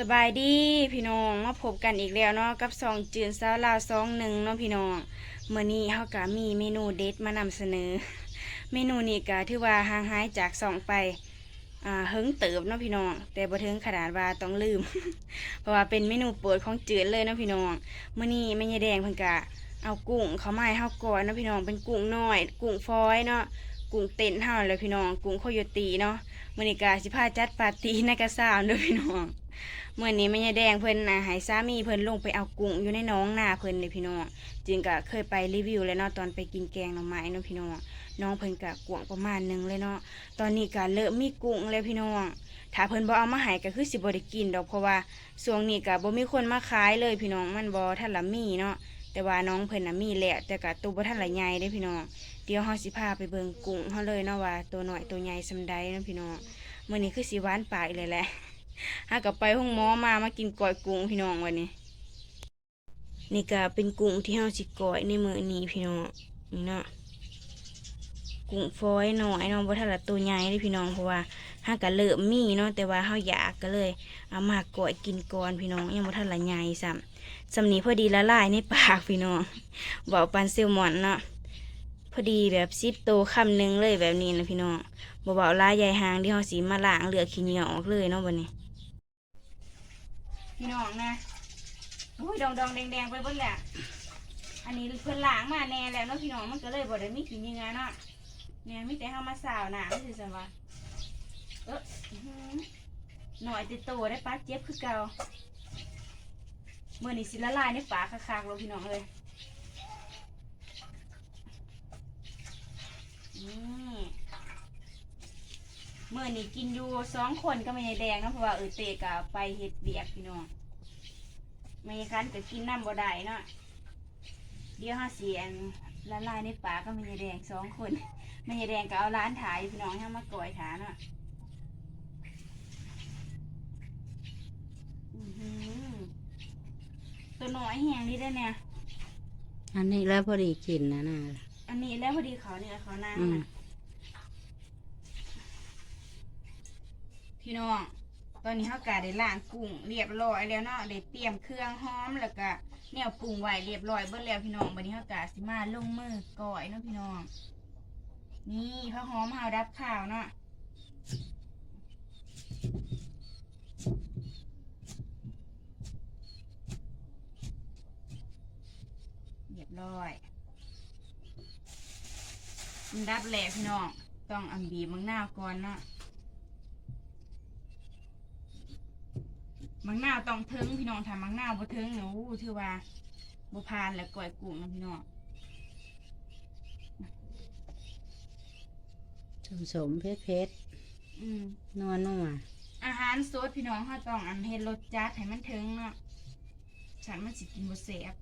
สบายดีพี่น้องมาพบกันอีกแล้วเนาะกับซองจืนสาวลาวซองหนึ่งเนาะพี่น้องเมื่อนี้เฮากะมีเมนูเด็ดมานำเสนอ เมนูนี้ก็ถือว่าห่างหายจากซองไปอ่าเฮิงเติบเนาะพี่น้องแต่บ่ถึงขนาดว่าต้องลืม เพราะว่าเป็นเมนูโปรดของจืดเลยเนาะพี่น้องเมื่อนี้แม่ยายแดงเพิ่นกะเอากุ้งเขามาให้เฮาก่อนเนาะพี่น้องเป็นกุ้งน้อย กุ้งฟอยเนาะกุ้งเต้นเฮาเลยพี่น้องกุ้งโคโยตีเนาะ มื้อนี้ก็สิพาจัดปาร์ตี้ในกระซาวด้อพี่น้องเมื่อนี้แม่ยายแดงเพิ่นนะให้สามีเพิ่นลงไปเอากุ้งอยู่ในน้องนาเพิ่นเลยพี่น้องจึงก็เคยไปรีวิวแล้วเนาะตอนไปกินแกงหน่อไม้เนาะพี่น้องน้องเพิ่นก็กวงประมาณหนึงเลยเนาะตอนนี้ก็เริ่มมีกุ้งแล้วพี่น้องถ้าเพิ่นบ่เอามาให้ก็คือสิบ่ได้กินดอกเพราะว่าช่วงนี้ก็บ่มีคนมาขายเลยพี่น้องมันบ่ทันละมีเนาะแต่ว่าน้องเพิ่นน่ะมีแหล้วแต่ก็ตัวบ่ทันละใหญ่เด้พี่น้อง เดี๋ยวเฮาสิพาไปเบิ่งกุ้งเฮาเลยเนาะว่าตัวหน้อยตัวใหญ่ซำใดเนาะพี่น้องมื้อนี้คือสิหวานปากอีกเลยแหละหากับไปห้องหมอมามากินก้อยกุ้งพี่น้องวันนี้ นี่ก็เป็นกุ้งที่เฮาสิก้อยในมื้อนี้พี่น้องนี่เนาะกุ้งฟอยหน่อยเนาะบ่ทันละตัวใหญ่เลยพี่น้องเพราะว่าหาก็เริ่มมีเนาะแต่ว่าเฮาอยากก็เลยเอามาก้อยกินก่อนพี่น้องยังบ่ทันละใหญ่ซ้ำสำนี้พอดีละลายในปากพี่น้องเว้าปันแซลมอนเนาะ พอดีแบบซิปโตคำหนึงเลยแบบนี้นะพี่น้องบ่เว้าลายใหญ่หางที่เฮาสิมาล้างเหลือขี้เหนียวออกเลยเนาะบัดนี้ พี่น้องนะโอ้ยดองดองแดงแดงๆไปบิ่งแหละอันนี้เพิ่นล้างมาแน่แล้วเนาะพี่น้องมันก็เลยบ่ได้มีขี้เหงื่อเนาะเนี่ยมีแต่เฮามาสาวหน้ามันสิซั่นว่าเออหน่อยติดโตได้ปะเจ็บคือเก่าเมื้อนี้สิละลายในปากคักๆเลยพี่น้องเอ้ย นี่เมื่อนี้กินอยู่สองคนก็ไม่ใช่แดงนะเพราะว่าเออเตะกะไปเฮ็ดเบียกพี่น้องไม่คันก็กินน้ำบ่ได้เนาะเดี๋ยวห้าเสียนละลายในปากก็ไม่ใช่แดงสองคนไม่ใช่แดงก็เอาร้านถ่ายพี่น้องให้มาก่อยถาเนาะอื้อหือตัวน้อยแหงนี่ได้เนี่ยอันนี้แล้วพอดีกินนะน่ะ อันนี้แล้วพอดีเขาเนี่ยเขานั่งอืมน่ะพี่น้อง ตอนนี้เขากะได้ล้างกุ้งเรียบร้อยแล้วเนาะได้เตรียมเครื่องหอมแล้วก็แนวปรุงไว้เรียบร้อยเบิดแล้วพี่น้องวันนี้เขากะสิมาลงมือก่อยเนาะพี่น้อง นี่ข้าวหอมเฮาดับข้าวเนาะเรียบร้อย มันดับแหลกพี่น้อง ต้องอันบีบมังนาวก่อนเนาะมังนาวต้องเทิงพี่น้องถ้ามังนาวบ่เทิงเนี่ยอู้ถือว่าบ่ผ่านแล้วก่อยกุ้งนะพี่น้องสมสมเพชรเพชรอืมนัวนัวอาหารสดพี่น้องเขาต้องอันเฮ็ดรสจัดให้มันเทิงเนาะฉันมันสิกินบ่แซ่บ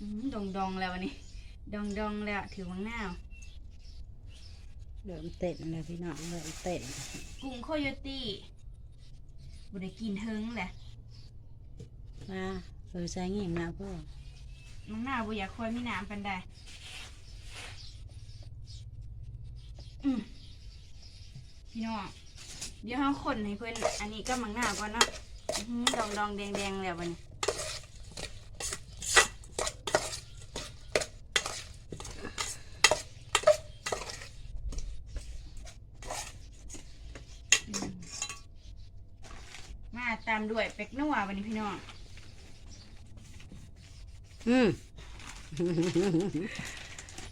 ดองดองๆแล้ววันนี้ ดองดองๆแล้วถือมังนาวเริ่มเต้นแล้วพี่น้องเริ่มเต้นกุ้งโคโยตี้บ่ได้กินเทิงแหละมาเออใส่งิ่งนะพ่อมังนาวบ่อยากคอยมีน้ำปานใดอืมพี่น้องเดี๋ยวเฮาคนให้เพิ่นอันนี้ก็มังนาวก่อนเนาะอื้อหือดองดองๆแดงแดงๆแล้วบัดนี้ มาตามด้วยเป็กนัววันนี้พี่น้องอืม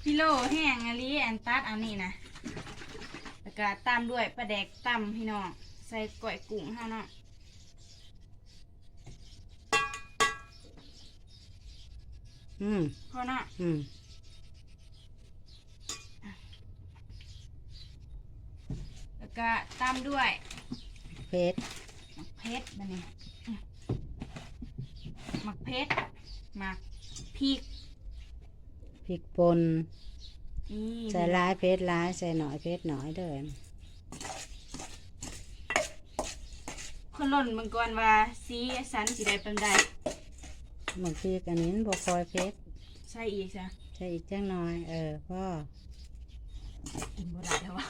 พี่โลแห้งอันนี้อันตัดอันนี้นะแล้วก็ตามด้วยปลาแดกตำพี่น้องใส่ก๋วยกุ้งเฮาเนาะอืมพอเนาะอืมแล้วก็ตามด้วยเพ ชรหมักเพชรบันนี้อื้อหมักเพชรหมักพริกพริกป่นนี่ใส่ร้ายเพชรร้ายใส่หน่อยเพชรหน่อยเด้อคนหล่นมังกรว่าสีสันสีใดเป็นใดบางทีอันนี้บ่คอยเพชรใส่อีกจ้ะใส่อีกจังหน่อย เออพ่อกินบ่ได้แล้ววะ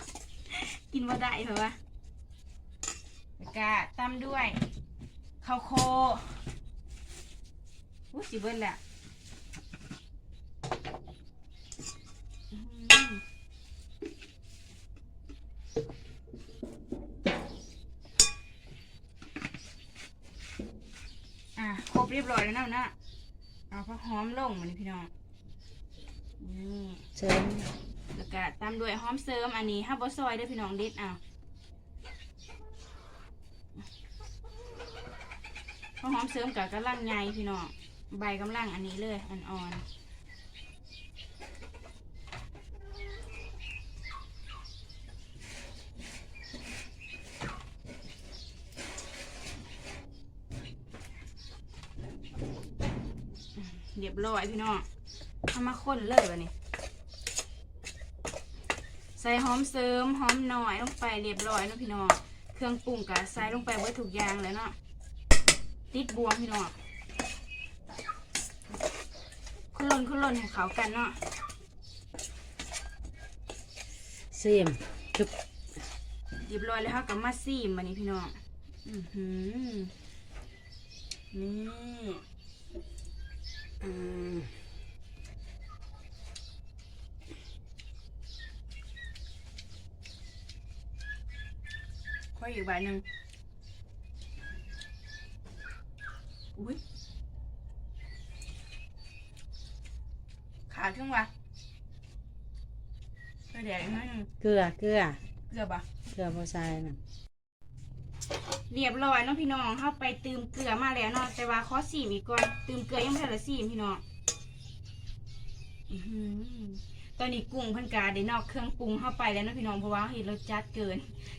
กินบ่ได้เหรอวะ แล้วก็ตามด้วยข้าวโคอู้สิเบิ้ลแหละอื้อหืออะครบเรียบร้อยแล้วนะนะเอาผักหอมลงมานี่พี่น้อง นี่เชิญแล้วก็ตามด้วยหอมเสริมอันนี้ห้าบอซอยเด้วยพี่น้องเด็ดเอา เพราะหอมเสริมกับกำลังใหญ่พี่น้องใบกำลังอันนี้เลยอ่อนเรียบร้อยพี่น้องเอามาคนเลยวะนี่ใส่หอมเสริมหอมหน่อยลงไปเรียบร้อยเนาะพี่น้อง เครื่องปรุงกะใส่ลงไปไว้ถูกอย่างแล้วเนาะ ติดบวงพี่น้องคุณล่นคุณล่นให้เขากันเนาะเสียมจุบเรียบร้อยแล้วเขากับมาซีมบันนี้พี่น้องอือหือนี่อืมค่อยอีกใบหนึ่ง อุ้ยขาดขึ้นวะไปแดกอีกหน้อยหนึงเกลือเกลือเกือบอะเกลือพอใส่น่ะเรียบร้อยเนาะพี่น้องเข้าไปตืมเกลือมาแล้วเนาะแต่ว่าขอสีมอีกก่อนตืมเกลือยังไม่ทันละสีมพี่น้องอื้อหือตอนนี้กุ้งเพันกาได้นอกเครื่องปรุงเข้าไปแล้วเนาะพี่น้องเพราะว่าเห็ดรสจัดเกิน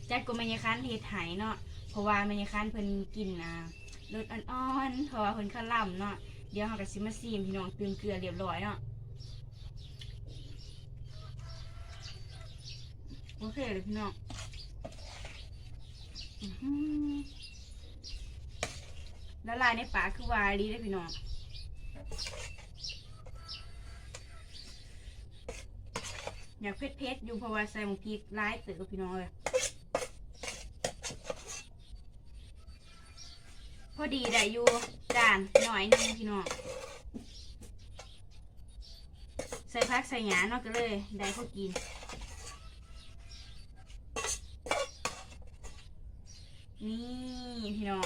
จัดกว่าแมยคันเห็ดไหายเนาะเพราะว่าแมยคันเพิ่นกินอ่า รสอ่อนๆเพราะว่าเพิ่นข้าวล่ำเนาะเดี๋ยวเราก็สิมาซีมพี่น้องตืมเกลือเรียบร้อยเนาะโอเคเลยพี่น้องอื้อหือละลายในปากคือวาลีได้พี่น้องอยากเผ็ดๆอยู่เพราะว่าใส่หมูพริกร้ายเต๋อพี่น้องเลย พอดีได้อยู่จานหน่อยนึงพี่น้องใส่พักใส่หยาเนาะก็เลยได้พอกินนี่พี่น้อง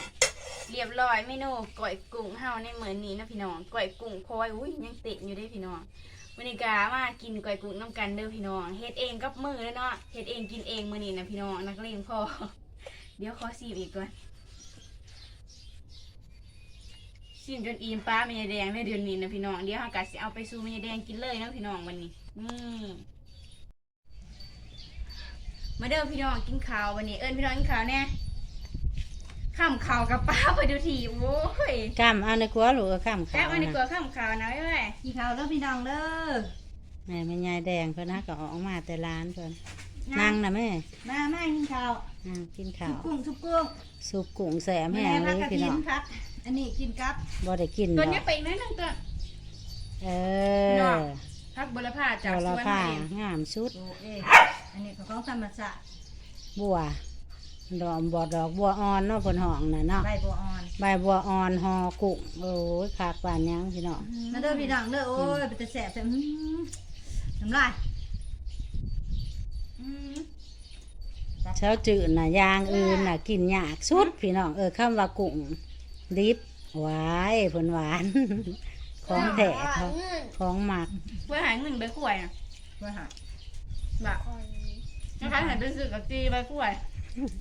เรียบร้อยเมนูก้อยกุ้งเฮาในเหมือนนี้นะพี่น้องก้อยกุ้งพลอยอุ้ยยังเตะอยู่ได้พี่น้องวันนี้กามากินก้อยกุ้งน้ำกันเด้อพี่น้องเฮ็ดเองกับมือเลยเนาะเฮ็ดเองกินเองมือนี้นะพี่น้องนักเลงพ่อเดี๋ยวขอซีบอีกก่อน ซีมจนอิ่มป้าแม่ยายแดงเลยเดือนนี้นะพี่น้องเดี๋ยวเฮากะสิเอาไปสู่แม่ยายแดงกินเลยเนาะพี่น้องวันนี้นี่มาเด้อพี่น้องกินข้าววันนี้เอิ้นพี่น้องกินข้าวแน่ข้ามข้าวกับป้าไปดูทีโว้ยก้ามเอาในครัวหรือข้ามแก้ขาววันนี้กลันะวข้ามขาวนะเว้ยกี่เขาแล้วพี่น้องเด้อแม่แม่ยายแดงเพิ่นนะก็ออกมาแต่ร้านเพิ่น นั่งนะแม่มาแม่กินข้าวนั่งกินข้าทุวกกุ้งทุกกุ้งซุปกุ้งแสมแม่แห้งเลพักยกระพี่ถิน้นองครับ อันนี้กินกับบ่ได้กินตัวดอนี้กไปอีกนิดนึงตัว เอพี่น้ออง พักบุรพาจากเราสละวนผ้ามาเองงามสุด โอเออันนี้ของธรรมศาสตร์บัวดอกบ่ดอกบัวอ่อนเนาะเพิ่นห้องน่ะเนาะใบบัวอ่อน ใบบัวอ่อนห่อกุ้งโอ้ยขากปานยังพี่น้องมาเด้อพี่น้องเด้อโอ้ยเป็นแต่แสบแต่อื้อน้ำลายอืม เช้าจืดน่ะยางอื่นน่ะกินยากสุดพี่น้องเออคำว่ากุ้งดิบหวายเพิ่นหวาน ของแท้ของของหมักเพื่อหายเงินใบกล้วยนะว่าหาแบบนะคะหายไปซื้อกับจีใบกล้วย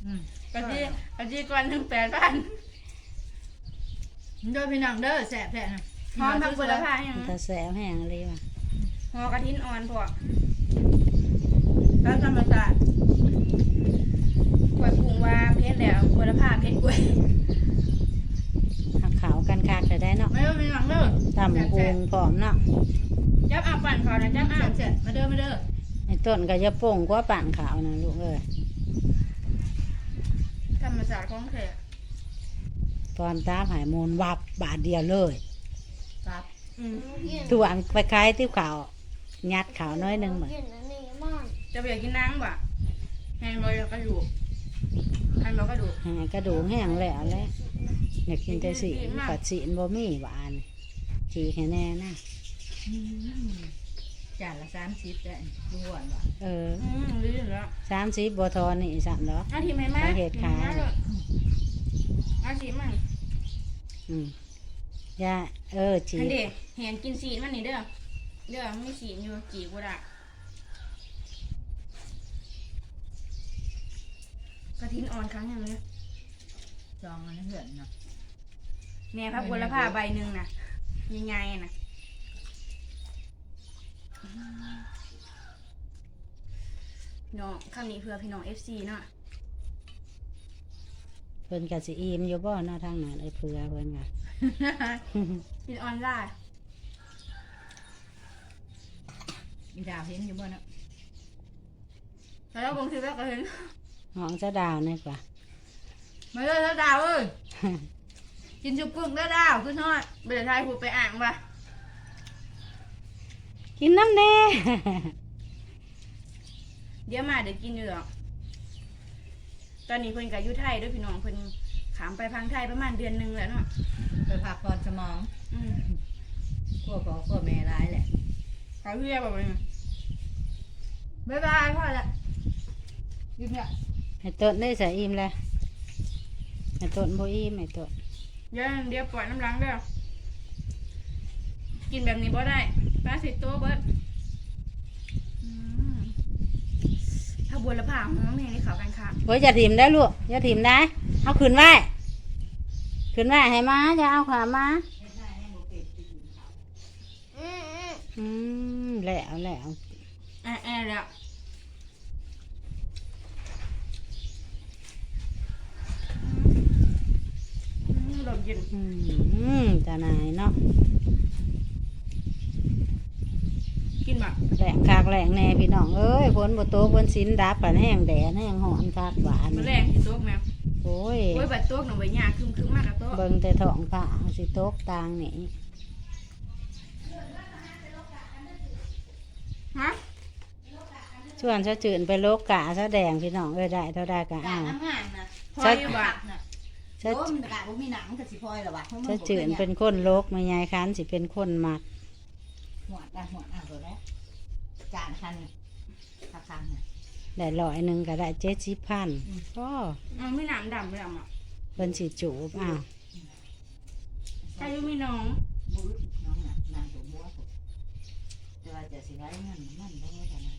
อืมกับจีกับจีก่อนหนึ่งแปดพันเด้อพี่น้องเด้อแสบแท้นะหอมพักบุรพาอย่างตาแสบแห้งเลยว่ะหอกระทินอ่อนพวก แล้วธรรมศาสตร์กล้วยปรุงว่าเพชรแล้วบุรพาเพชรกล้วยหักขาวกันคักจะได้เนาะมาเด้อพี่น้องเด้อตำกุ้งพร้อมเนาะจับอะปั่นเขานะจับอะแสบแสบมาเด้อมาเด้อไอ้ต้นก็จะโป่งกว่าป่านขาวนะลูกเอ้ยธรรมศาสตร์ของแท้ตอนตาหายมูลวับบาทเดียวเลยครับอืมตัวอันไปคล้ายที่ขาว ยัดขาวน้อยหนึงเหมือน จะไปอยากกินน้ำบ่ะแฮนบอยกระดูกแฮนบอยกระดูกหากระดูกแห้งแล้วแหล้วอยากกินแต่สีปัดสีนบ่มีหวานจีแค่แน่นะจานละสามสิบได้ดูหวานว่ะเอออืมดีอยู่แล้วสามสิบบัทอนนี่สามดอกอาทีมให้มาสาเหตุขายอาทีมมันอืมยาเออจีอันเด็เห็นกินสีนมันนี่เด้อเด้อไม่สีนอยู่จีกูด่ะ กระทินอ่อนครั้งอย่างนี้จองมันให้เพื่อนเนาะแม่พับบุรพาใบหนึ่งน่ะยังไงน่ะพี่น้องคำนี้เพื่อพี่น้องเอฟซีเนาะเพิ่นกะสิอิ่มอยู่บ่เนาะทางนั้นเอ้ยเผื่อเพิ่นกะกินออนไลน์มีดาวเห็นอยู่บ่เนาะแล้วบางทีแม่ก็เห็น ห้องจะดาวนี่กว่ามาเลยแล้วดาวเอ้ย กินชุบกุ้งแล้วดาวขึ้นทอดเบลทายพูดไปอ่างป่ะกินน้ำแน่เดี๋ยวมาเดี๋ยวกินอยู่หรอกตอนนี้เพิ่นกับยุไทยด้วยพี่น้องเพิ่นขามไปพังไทยประมาณเดือนหนึงแล้วเนาะไปพักผ่อนสมองอืมพวกพ่อพวกแม่ร้ายแหละเขาเรียกแบบนี้บ๊ายบายพ่อละยิ้มเนี่ย ให้ต้นได้ใส่อิ่มแล้วให้ต้นบ่อิ่มให้ต้นเดี๋ยวเดี๋ยวปล่อยน้ำล้างเด้อกินแบบนี้บ่ได้ป้าสิโต๊ะเบิดอืมถ้าบัวละผ่าหอมแห้งนี่เขากันค่ะโอ้ยอย่าถิ่มได้ลูกอย่าถิ่มได้ เอาขึ้นไว้ขึ้นไว้ให้มาอย่าเอาขามาอืมแล้วแล้วแอะแอะแล้ว ลมเย็นอืมตานายเนาะกินแบบแหลงคากแหลงแน่พี่น้องเอ้ยฝนบ่ตกฝนสินดับปันแห้งแดดแห้งหอนคากหวานมันแรงสิโต๊ะแมวโอ้ยโอ้ยบัดโต๊ะหนูใบหญ้าคึมคึมๆมากกับโต๊ะเบิ่งแต่ท้องผ้าสิตกตางนี่ฮะส่วนเช้าจืนไปโลกกะเช้าแดงพี่น้องเอ้ยได้เท่าได้กะกาอ้ารวน้ำห่างนะพออยู่บ่น่ะ เช้าโอ้มันกะบ่มีหนังกับสิพลอยหรอวะเช้าจืนเป็นคนโลกไม่ยายคันสิเป็นคนมักหัวดอะหัวดอะตัวแรกจานคันนี่ราคาเนี่ยได้ร้อยหนึ่งก็ได้เจ็ดสิบพันก็มันไม่หนามดำไม่ดำอะเป็นสิจูบอ้าวถ้าอยู่มีน้องบูดน้องน่ะนางตัวบัวผมแต่ว่าจะสิไว้เงินมันได้ขนาด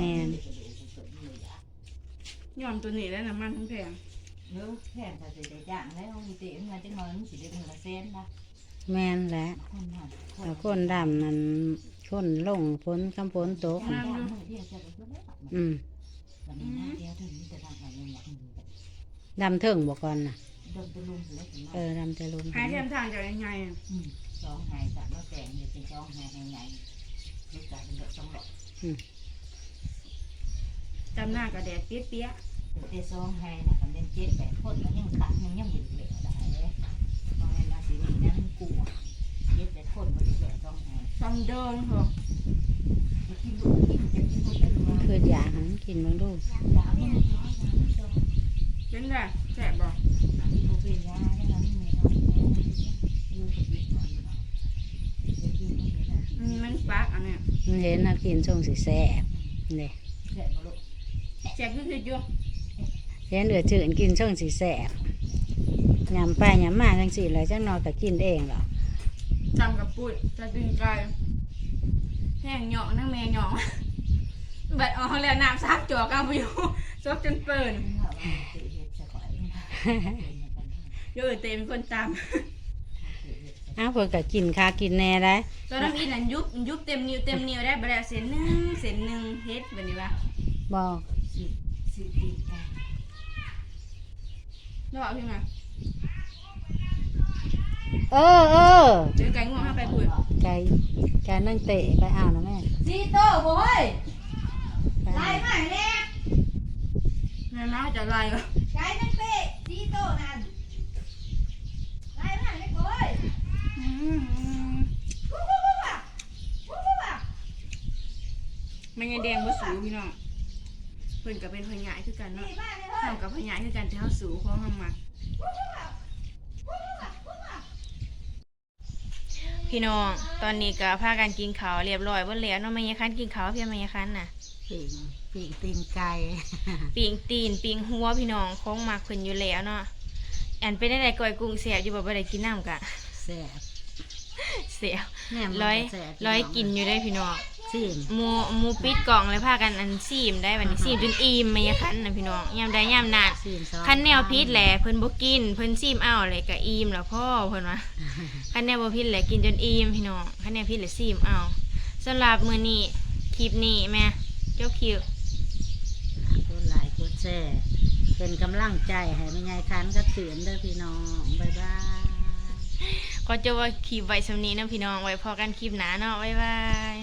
นั้นยอมตัวนี้แล้วน้ำมันทั้งแพง เนื้อแผ่นถ้าสิได้ย่างแล้วมีเตะมันจะนอนสิได้มือละเส้นนะแม่นแหละคนนั้นแต่คนดำนั้นคนลงพ้นคำพ้นตกคนนั้นมือเดียวจะได้ก็ได้อืมวันนี้นะเดียวถึงจะทำอะไรอย่างเงี้ยดำเถิงบอกก่อนนะโดนตะลุมเลยถึงเออดำจะลุมหายเทียมทางจะยังไงอะสองหายสามแล้วแต่งเนี่ยเป็นสองหายหายใหญ่ลูกจ่ายเป็นแบบสองหลอกจำหน้ากระแดดเปี้ยเปี้ยเป็นสองหายนะกันเป็นเจ็ดแปดคนมันยังตัดยังยังอยู่เหลือได้เลยมองในราศีนี้นั่นกูเจ็ดแปดคนมันเหลือสองหายๆซ้ำเดินเหรอกินลูกกินจะกินคนเป็นมันมาคืออยากหันกินเบางดูยาไม่มียาเป็นไงแสบบอกกินโมเป็นยาแค่นั้นไม่เอาลูกก็ปิดหน่อยนะกินไม่ได้อืมมันปากอันเนี้ยมันเห็นนักกินช่วงสีแสบเนี่ยเสร็จมาลูกแสบยืดๆ อยู่เห็นเดือดจืดกินช่วงสีแสบยำไปยำมาจังสิเลยจังนอนก็กินเองหรอกจำกับปุ้ยจะดึงไกลแห้งหยองนั่งแม่หยองบัดออกแล้วน้ำซักจอกเอาไปอยู่ซกจนเปิ่นว่าว่าสิเฮ็ดจะขอยเป็นกันเดี๋ยวเออเต็มคนตามอ้าวเพิ่นก็กินคากินแน่ได้ตอนนั้นอีนั่นยุบยุบเต็มนิ้วเต็มนิ้วได้บัดแล้วเส้นหนึ่งเส้นหนึ่งเฮ็ดแบบนี้วะบอกสิสิตีกัน แล้วบอกพี่มาเออเออเดี๋ยวไก่ง่วงห้าไปปุ้ยไก่ไก่นั่งเตะไปอ้าวนะแม่ซีโต้บ่เฮ้ยไปไล่มาให้แน่แม่มาจะไล่ก็ไก่นั่นเป๊ะซีโต้นั่นไล่มาให้แน่เฮ้ยอืมวู้วู้วู้ว่ะวู้วู้ว่ะมันยังแดงบ่สูพี่น้อง พิ่นก็เป็นพญายคือกันเนาะเฮากับพญายคือกันที่เฮาสู่ของเฮามักพี่น้องตอนนี้ก็พากันกินข้าวเรียบร้อยเบิดแล้วเนาะแม่ยายคันกินข้าวเพียงแม่ยายคันน่ะปีงปีงตีนไก่ปิงตีนปิงหัวพี่น้องของมักเพิ่นอยู่แล้วเนาะอันเป็นได้ก้อยกุ้งแซ่บอยู่บ่บ่ได้กินน้ำกะแซ่บเสียแม่มันร้อยแซ่บร้อยกินอยู่ได้พี่น้อง ซิมหมูหมูปิดกล่องเลยพากันอันซีมได้วันนี้ซีมจนอิ่มแม่ยายคันน่ะพี่น้องยามใดยามนั้นซิมซอสคันแนวพิษแหละเพิ่นบ่กินเพิ่นซีมเอาเลยก็อิ่มแล้วพ่อเพิ่นว่าคันแนวบ่พิษแหละกินจนอิ่มพี่น้องคันแนวพิษแหละซีมเอาสำหรับมื้อนี้คลิปนี้แม่จบคลิปกดไลค์กดแชร์เป็นกำลังใจให้แม่ยายคันก็เตือนเด้อพี่น้องบ๊ายบายก็จะว่าคลิปไว้สำนี้นะพี่น้องไว้พอกันคลิปหน้าเนาะบ๊ายบาย